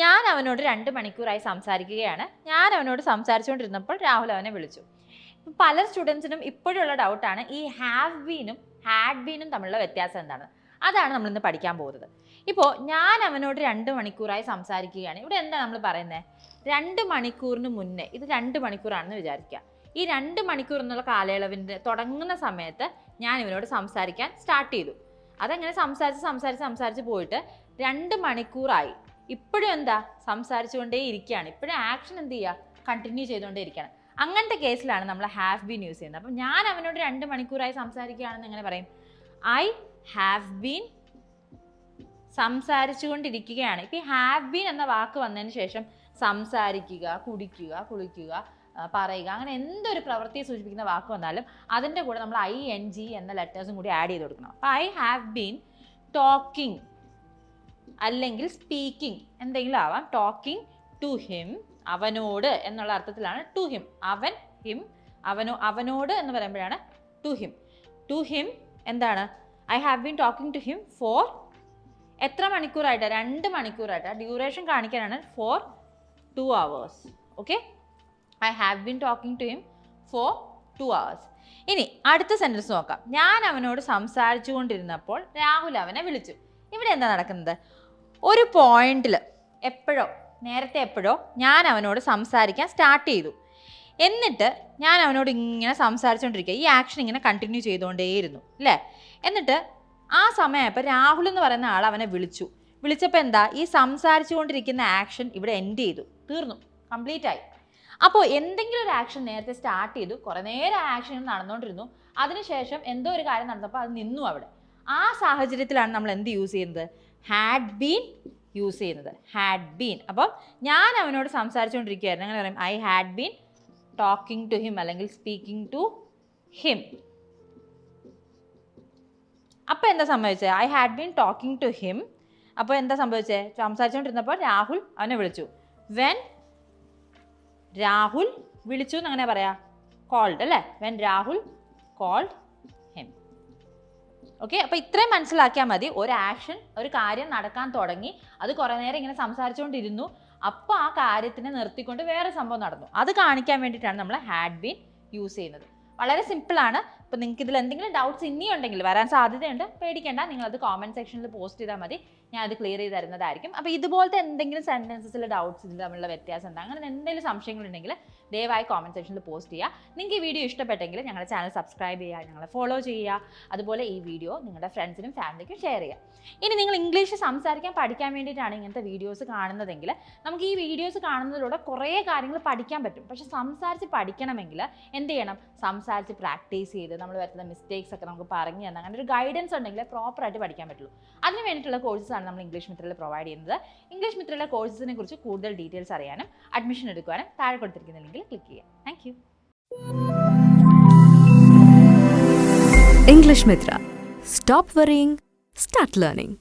ഞാൻ അവനോട് രണ്ട് മണിക്കൂറായി സംസാരിക്കുകയാണ്. ഞാൻ അവനോട് സംസാരിച്ചുകൊണ്ടിരുന്നപ്പോൾ രാഹുൽ അവനെ വിളിച്ചു. പല സ്റ്റുഡൻസിനും ഇപ്പോഴുള്ള ഡൗട്ടാണ് ഈ ഹാവ് ബീനും ഹാഡ് ബീനും തമ്മിലുള്ള വ്യത്യാസം എന്താണ്? അതാണ് നമ്മൾ ഇന്ന് പഠിക്കാൻ പോകുന്നത്. ഇപ്പോൾ ഞാൻ അവനോട് രണ്ട് മണിക്കൂറായി സംസാരിക്കുകയാണ്. ഇവിടെ എന്താ നമ്മൾ പറയുന്നത് രണ്ട് മണിക്കൂറിന് മുന്നേ ഇത് രണ്ട് മണിക്കൂറാണെന്ന് വിചാരിക്കുക. ഈ രണ്ട് മണിക്കൂർ എന്നുള്ള കാലയളവിന്റെ തുടങ്ങുന്ന സമയത്ത് ഞാൻ ഇവനോട് സംസാരിക്കാൻ സ്റ്റാർട്ട് ചെയ്തു. അതങ്ങനെ സംസാരിച്ച് സംസാരിച്ച് സംസാരിച്ച് പോയിട്ട് രണ്ട് മണിക്കൂറായി. ഇപ്പോഴും എന്താ? സംസാരിച്ചുകൊണ്ടേ ഇരിക്കുകയാണ്. ഇപ്പോഴും ആക്ഷൻ എന്ത് ചെയ്യുക? കണ്ടിന്യൂ ചെയ്തുകൊണ്ടേ ഇരിക്കുകയാണ്. അങ്ങനത്തെ കേസിലാണ് നമ്മൾ ഹാവ് ബീൻ യൂസ് ചെയ്യുന്നത്. അപ്പം ഞാൻ അവനോട് രണ്ട് മണിക്കൂറായി സംസാരിക്കുകയാണെന്ന് എങ്ങനെ പറയും? ഐ ഹാവ് ബീൻ സംസാരിച്ചുകൊണ്ടിരിക്കുകയാണ്. ഇപ്പം ഈ ഹാവ് ബീൻ എന്ന വാക്ക് വന്നതിന് ശേഷം സംസാരിക്കുക കുടിക്കുക കുളിക്കുക പറയുക അങ്ങനെ എന്തൊരു പ്രവൃത്തിയെ സൂചിപ്പിക്കുന്ന വാക്ക് വന്നാലും അതിന്റെ കൂടെ നമ്മൾ ഐ എൻ ജി എന്ന ലെറ്റേഴ്സും കൂടി ആഡ് ചെയ്ത് കൊടുക്കണം. അപ്പോൾ ഐ ഹാവ് ബീൻ ടോക്കിംഗ് അല്ലെങ്കിൽ സ്പീക്കിംഗ് എന്തെങ്കിലും ആവാം. ടോക്കിംഗ് ടു ഹിം അവനോട് എന്നുള്ള അർത്ഥത്തിലാണ് ടു ഹിം അവൻ ഹിം അവനോ അവനോട് എന്ന് പറയുമ്പോഴാണ് ടു ഹിം ടു ഹിം എന്താണ്? I have been talking to him for എത്ര മണിക്കൂറായിട്ട്? രണ്ട് മണിക്കൂറായിട്ട്. ഡ്യൂറേഷൻ കാണിക്കാനാണ് for two hours okay I have been talking to him for two hours ഇനി അടുത്ത സെന്റൻസ് നോക്കാം. ഞാൻ അവനോട് സംസാരിച്ചുകൊണ്ടിരുന്നപ്പോൾ രാഹുൽ അവനെ വിളിച്ചു. ഇവിടെ എന്താ നടക്കുന്നത്? ഒരു പോയിന്റിൽ എപ്പോഴോ നേരത്തെ എപ്പോഴോ ഞാൻ അവനോട് സംസാരിക്കാൻ സ്റ്റാർട്ട് ചെയ്തു. എന്നിട്ട് ഞാൻ അവനോട് ഇങ്ങനെ സംസാരിച്ചുകൊണ്ടിരിക്കുക ഈ ആക്ഷൻ ഇങ്ങനെ കണ്ടിന്യൂ ചെയ്തുകൊണ്ടേയിരുന്നു അല്ലേ എന്നിട്ട് ആ സമയമായപ്പോൾ രാഹുൽ എന്ന് പറയുന്ന ആൾ അവനെ വിളിച്ചു. വിളിച്ചപ്പോൾ എന്താ? ഈ സംസാരിച്ചുകൊണ്ടിരിക്കുന്ന ആക്ഷൻ ഇവിടെ എൻഡ് ചെയ്തു. തീർന്നു. കംപ്ലീറ്റ് ആയി. അപ്പോൾ എന്തെങ്കിലും ഒരു ആക്ഷൻ നേരത്തെ സ്റ്റാർട്ട് ചെയ്തു. കുറേ നേരം ആക്ഷൻ നടന്നുകൊണ്ടിരുന്നു അതിനുശേഷം എന്തോ ഒരു കാര്യം നടന്നപ്പോൾ അത് നിന്നു അവിടെ. ആ സാഹചര്യത്തിലാണ് നമ്മൾ എന്ത് യൂസ് ചെയ്യുന്നത്? ഹാഡ് ബീൻ യൂസ് ചെയ്യുന്നത്. ഹാഡ് ബീൻ അപ്പം ഞാൻ അവനോട് സംസാരിച്ചുകൊണ്ടിരിക്കുകയായിരുന്നു. അങ്ങനെ പറയും I had been talking to him അല്ലെങ്കിൽ സ്പീക്കിംഗ് ടു ഹിം അപ്പോൾ എന്താ സംഭവിച്ചത് I had been talking to him അപ്പോൾ എന്താ സംഭവിച്ചത് സംസാരിച്ചുകൊണ്ടിരുന്നപ്പോൾ രാഹുൽ അവനെ വിളിച്ചു. വെൻ രാഹുൽ വിളിച്ചു എന്ന് അങ്ങനെ പറയാ? കോൾഡ് അല്ലേ? When Rahul called him okay അപ്പോൾ ഇത്രയും മനസ്സിലാക്കിയാൽ മതി. ഒരു ആക്ഷൻ ഒരു കാര്യം നടക്കാൻ തുടങ്ങി. അത് കുറേ നേരം ഇങ്ങനെ സംസാരിച്ചുകൊണ്ടിരുന്നു. അപ്പോൾ ആ കാര്യത്തിനെ നിർത്തിക്കൊണ്ട് വേറെ സംഭവം നടന്നു. അത് കാണിക്കാൻ വേണ്ടിയിട്ടാണ് നമ്മൾ ഹാഡ് ബീൻ യൂസ് ചെയ്യുന്നത്. വളരെ സിമ്പിളാണ് അപ്പോൾ നിങ്ങൾക്ക് ഇതിൽ എന്തെങ്കിലും ഡൗട്ട്സ് ഇനിയും ഉണ്ടെങ്കിൽ വരാൻ സാധ്യതയുണ്ട്. പേടിക്കേണ്ട. അത് കോമെന്റ് സെക്ഷനിൽ പോസ്റ്റ് ചെയ്താൽ മതി. ഞാൻ അത് ക്ലിയർ ചെയ്ത് തരുന്നതായിരിക്കും. അപ്പോൾ ഇതുപോലത്തെ എന്തെങ്കിലും സെന്റൻസസിൽ ഡൗട്ട്സ് ഇതിൽ തമ്മിലുള്ള വ്യത്യാസം എന്താ? അങ്ങനെ എന്തെങ്കിലും സംശയങ്ങളുണ്ടെങ്കിൽ ദയവായി കോമന്റ് സെക്ഷനിൽ പോസ്റ്റ് ചെയ്യുക. നിങ്ങൾക്ക് ഈ വീഡിയോ ഇഷ്ടപ്പെട്ടെങ്കിൽ ഞങ്ങളുടെ ചാനൽ സബ്സ്ക്രൈബ് ചെയ്യുക ഞങ്ങളെ ഫോളോ ചെയ്യുക. അതുപോലെ ഈ വീഡിയോ നിങ്ങളുടെ ഫ്രണ്ട്സിനും ഫാമിലിക്കും ഷെയർ ചെയ്യുക. ഇനി നിങ്ങൾ ഇംഗ്ലീഷ് സംസാരിക്കാൻ പഠിക്കാൻ വേണ്ടിയിട്ടാണ് ഇങ്ങനത്തെ വീഡിയോസ് കാണുന്നതെങ്കിൽ നമുക്ക് ഈ വീഡിയോസ് കാണുന്നതിലൂടെ കുറേ കാര്യങ്ങൾ പഠിക്കാൻ പറ്റും. പക്ഷേ സംസാരിച്ച് പഠിക്കണമെങ്കിൽ എന്ത് ചെയ്യണം? പ്രാക്ടീസ് ചെയ്ത് നമ്മൾ വരുത്തുന്ന മിസ്റ്റേക്സ് ഒക്കെ നമുക്ക് പറഞ്ഞു തന്ന. അങ്ങനെ ഒരു ഗൈഡൻസ് ഉണ്ടെങ്കിൽ പ്രോപ്പറായിട്ട് പഠിക്കാൻ പറ്റുള്ളൂ. അതിന് വേണ്ടിയിട്ടുള്ള കോഴ്സസാണ് നമ്മൾ ഇംഗ്ലീഷ് മിത്രയിൽ പ്രൊവൈഡ് ചെയ്യുന്നത്. ഇംഗ്ലീഷ് മിത്രയിലെ കോഴ്സസിനെ കുറിച്ച് കൂടുതൽ ഡീറ്റെയിൽസ് അറിയാനും അഡ്മിഷൻ എടുക്കുവാനും താഴെ കൊടുത്തിരിക്കുന്ന ലിങ്കിൽ ക്ലിക്ക് ചെയ്യാം. Thank you English Mitra. Stop worrying, start learning.